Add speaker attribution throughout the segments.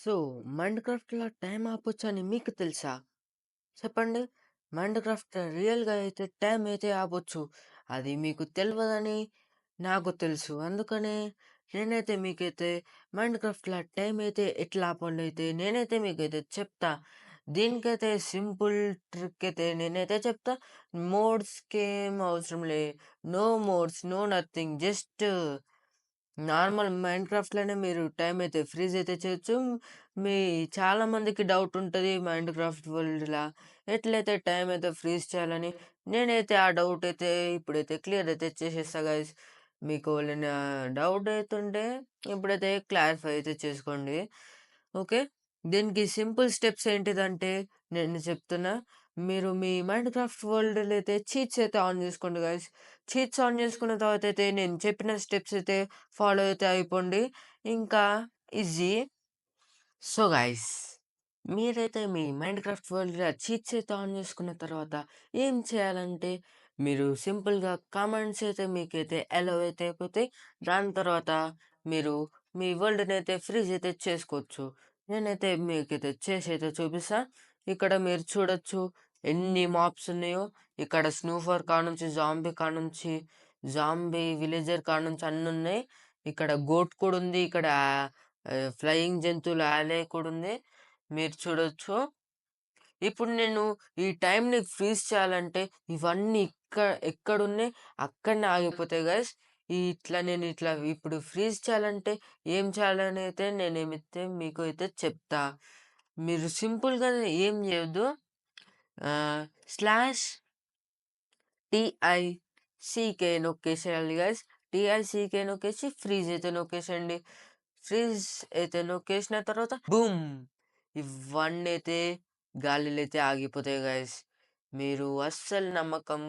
Speaker 1: So, మైండ్‌క్రాఫ్ట్‌లో time ఆపొచ్చని మీకు తెలుసా? చెప్పండి. మైండ్‌క్రాఫ్ట్ రియల్‌గా అయితే టైం అయితే ఆపొచ్చు. అది మీకు తెలియదని నాకు తెలుసు. అందుకనే నేనైతే మీకైతే మైండ్‌క్రాఫ్ట్‌లో టైం అయితే ఎట్లా ఆపాలైతే నేనైతే మీకైతే చెప్తా. దీనికైతే సింపుల్ ట్రిక్ అయితే నేనైతే చెప్తా. మోడ్స్కి ఏం అవసరం లే. No mods, no nothing. Just normal mind క్రాఫ్ట్లోనే మీరు టైం అయితే ఫ్రీజ్ అయితే చేయొచ్చు. మీ చాలా మందికి డౌట్ మైండ్ క్రాఫ్ట్ వరల్డ్‌లా ఎట్లయితే టైం అయితే ఫ్రీజ్ చేయాలని. నేనైతే ఆ డౌట్ అయితే ఇప్పుడైతే క్లియర్ అయితే చేసేస్తా గైస్. మీకు ఏమైనా డౌట్ అవుతుంటే ఇప్పుడైతే క్లారిఫై అయితే చేసుకోండి. ఓకే. దీనికి సింపుల్ స్టెప్స్ ఏంటిదంటే నేను చెప్తున్నా. మీరు మీ మైండ్‌క్రాఫ్ట్ వరల్డ్‌లో అయితే చీట్స్ అయితే ఆన్ చేసుకోండి గైస్. చీట్స్ ఆన్ చేసుకున్న తర్వాత అయితే నేను చెప్పిన స్టెప్స్ అయితే ఫాలో అయితే అయిపోండి. ఇంకా ఈజీ. సో గైస్ మీరైతే మీ మైండ్ క్రాఫ్ట్ వరల్డ్‌లో చీట్స్ అయితే ఆన్ చేసుకున్న తర్వాత ఏం చేయాలంటే మీరు సింపుల్‌గా కామెంట్స్ అయితే మీకైతే అలౌ అయితే అయిపోతాయి. దాని తర్వాత మీరు మీ వరల్డ్ని అయితే ఫ్రీజ్ అయితే చేసుకోవచ్చు. నేనైతే మీకైతే అయితే చూపిస్తాను ఇక్కడ మీరు చూడొచ్చు ఎన్ని మాప్స్ ఉన్నాయో. ఇక్కడ స్నూఫర్ కాడ్నుంచి, జాంబీ కాడ్నుంచి, జాంబీ విలేజర్ కానుంచి అన్ని ఉన్నాయి ఇక్కడ గోట్ కూడా ఉంది. ఇక్కడ ఫ్లయింగ్ జంతువుల యాలే కూడా ఉంది. మీరు చూడొచ్చు. ఇప్పుడు నేను ఈ టైంని ఫ్రీజ్ చేయాలంటే ఇవన్నీ ఇక్కడ ఎక్కడున్నాయి అక్కడనే ఆగిపోతాయి గైస్. ఇట్లా నేను ఇట్లా ఇప్పుడు ఫ్రీజ్ చేయాలంటే ఏం చేయాలని అయితే నేనేమైతే మీకు అయితే చెప్తా. మీరు సింపుల్‌గా ఏం చేయొద్దు. స్లాష్ టీఐసీకే నొక్కేసేయాలి గైస్. టీఐసీకే నొక్కేసి ఫ్రీజ్ అయితే నొక్కేసేయండి. ఫ్రీజ్ అయితే నొక్కేసిన తర్వాత బూమ్! ఇవన్నీ అయితే గాలిలో అయితే ఆగిపోతాయి గైస్. మీరు అస్సలు నమ్మకం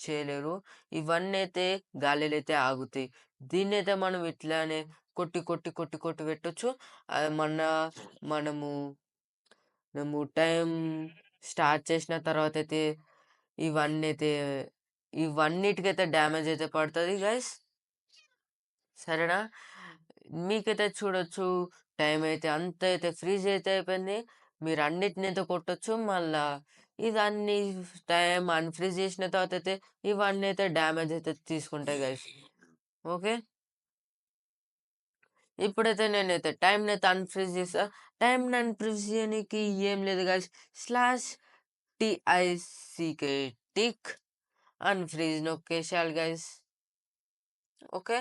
Speaker 1: చేయలేరు. ఇవన్నీ అయితే గాలిలో అయితే ఆగుతాయి. దీన్నైతే మనం ఇట్లానే కొట్టి, కొట్టి, కొట్టి, కొట్టి పెట్టొచ్చు. మన మనము మనము టైం స్టార్ట్ చేసిన తర్వాత అయితే ఇవన్నీ అయితే ఇవన్నిటికైతే డ్యామేజ్ అయితే పడుతుంది గైస్. సరేనా? మీకైతే చూడొచ్చు టైం అయితే అంత అయితే ఫ్రీజ్ అయితే అయిపోయింది. మీరు అన్నిటిని అయితే కొట్టొచ్చు. మళ్ళా ఇదన్నీ టైం అన్‌ఫ్రీజ్ చేసిన తర్వాత అయితే ఇవన్నీ అయితే డ్యామేజ్ అయితే తీసుకుంటాయి గైస్. ఓకే. ఇప్పుడైతే నేనైతే టైమ్‌నైతే అన్‌ఫ్రీజ్ చేస్తా. టైంని అన్‌ఫ్రీజ్ చేయడానికి ఏం లేదు guys. Slash T I C K tick unfreeze నొక్కేసాలి guys. Okay.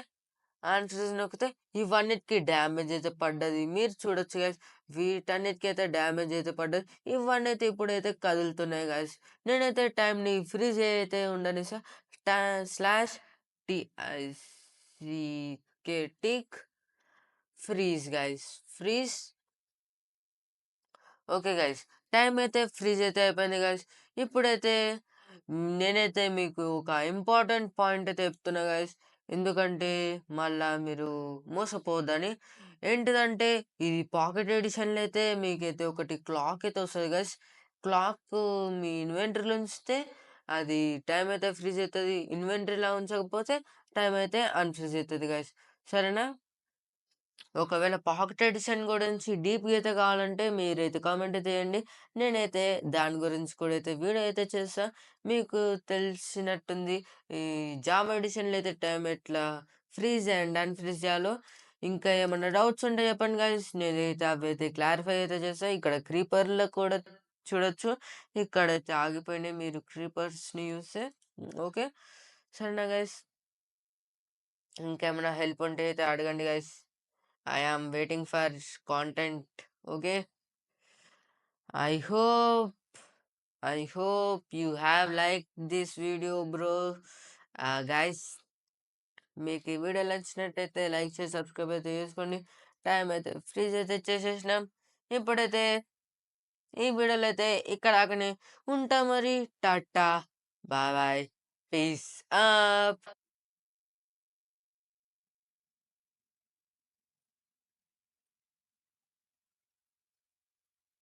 Speaker 1: Unfreeze నొక్కితే ఇవన్నిటికి డ్యామేజ్ అయితే పడ్డది. మీరు చూడొచ్చు గాయస్ వీటన్నిటికీ అయితే డ్యామేజ్ అయితే పడ్డది. ఇవన్నీ అయితే ఇప్పుడైతే కదులుతున్నాయి గాయస్ నేనైతే టైంని ఫ్రీజ్ అయితే ఉండని sir slash T I C K tick freeze guys. Freeze okay guys. Time అయితే ఫ్రీజ్ అయితే అయిపోయింది గైస్. ఇప్పుడైతే నేనైతే మీకు ఒక ఇంపార్టెంట్ పాయింట్ అయితే చెప్తున్నా గైస్. ఎందుకంటే మళ్ళా మీరు మోసపోవద్దని. ఏంటిదంటే ఇది పాకెట్ ఎడిషన్‌లో అయితే మీకైతే ఒకటి క్లాక్ అయితే వస్తుంది గైస్. క్లాక్ మీ ఇన్వెంటరీలో ఉంచితే అది టైం అయితే ఫ్రీజ్ అవుతుంది ఇన్వెంటరీలో ఉంచకపోతే టైం అయితే అన్‌ఫ్రీజ్ అవుతుంది గైస్. సరేనా? ఒకవేళ పాకెట్ ఎడిషన్ గురించి డీప్ గీత కావాలంటే మీరైతే కామెంట్ అయితే చేయండి. నేనైతే దాని గురించి కూడా అయితే వీడియో అయితే చేస్తా. మీకు తెలిసినట్టుంది. ఈ జామ్ ఎడిషన్‌లో అయితే టైం ఎట్లా ఫ్రీజ్ అండ్ అన్‌ఫ్రీజ్ చేయాలో. ఇంకా ఏమన్నా డౌట్స్ ఉంటే చెప్పండి గైస్. నేనైతే అయితే క్లారిఫై అయితే చేస్తా. ఇక్కడ క్రీపర్‌లో కూడా చూడొచ్చు. ఇక్కడైతే ఆగిపోయినాయి మీరు క్రీపర్స్‌ని చూస్తే. ఓకే. సరేనా గైస్. ఇంకేమైనా హెల్ప్ ఉంటే అయితే అడగండి guys. I am waiting for content. Okay. I hope I hope you have liked this video, bro. Uh, guys, మీకు ఈ వీడియో నచ్చినట్టయితే లైక్ చేసి సబ్స్క్రైబ్ అయితే చేసుకోండి. టైం అయితే ఫ్రీజ్ అయితే చేసేసినాం. ఇప్పుడైతే ఈ వీడియోలో అయితే ఇక్కడ దాకనే ఉంటాం మరి. Tata. Bye bye. Peace out.